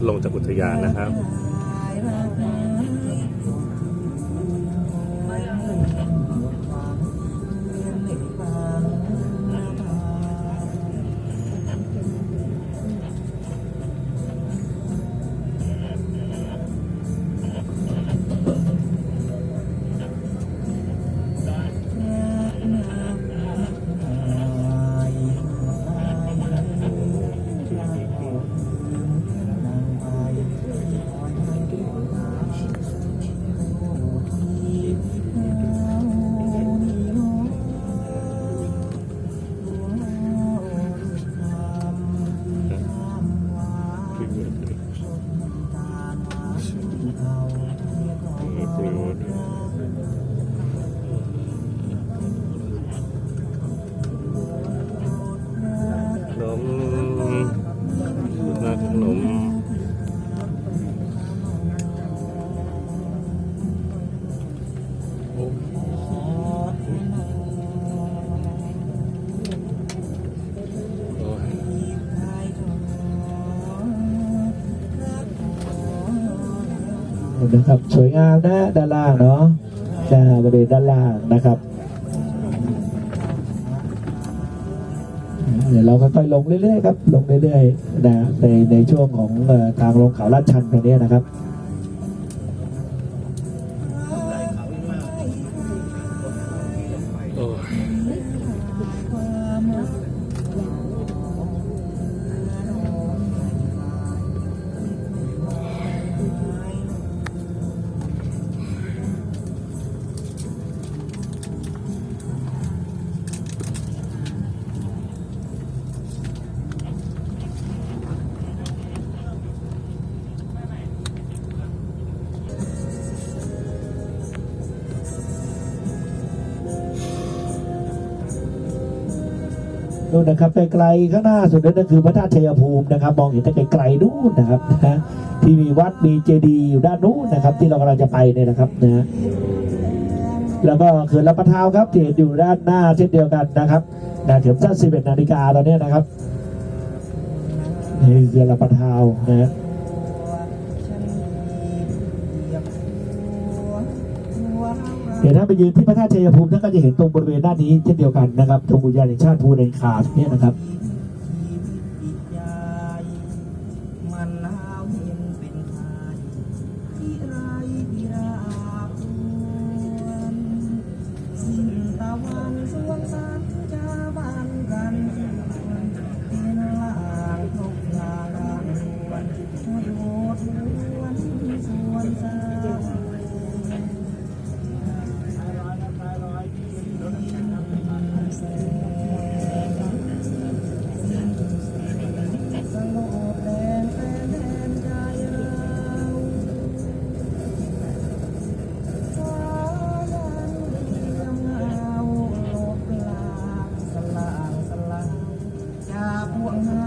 ึ้นลงจากอุทยานนะครับ นะครับ สวยงามนะด้านล่างเนาะด้านบริเวณด้านล่างนะครับ เดี๋ยวเราค่อยๆลงเรื่อยๆครับ ลงเรื่อยๆนะในในช่วงของทางลงเขาลาดชันตรงนี้นะครับ นู่นนะครับไกลๆข้างหน้าสุดนั่นก็คือพระธาตุชัยภูมินะครับ มองเห็นแต่ไกลๆนู่นนะครับนะที่มีวัดมีเจดีย์อยู่ด้านนู้นนะครับ ที่เรากำลังจะไปเนี่ยนะครับนะแล้วก็เขื่อนลำปะทาวครับที่เห็นอยู่ด้านหน้าเช่นเดียวกันนะครับนะเข็มสั้น11นาฬิกาตอนนี้นะครับนี่เขื่อนลำปะทาวนะฮะ เดี๋ยวถ้าไปยืนที่พระธาตุชัยภูมิท่านก็จะเห็นตรงบริเวณด้านนี้เช่นเดียวกันนะครับตรงอุทยานแห่งชาติภูเรนคาเนี่ยนะครับ What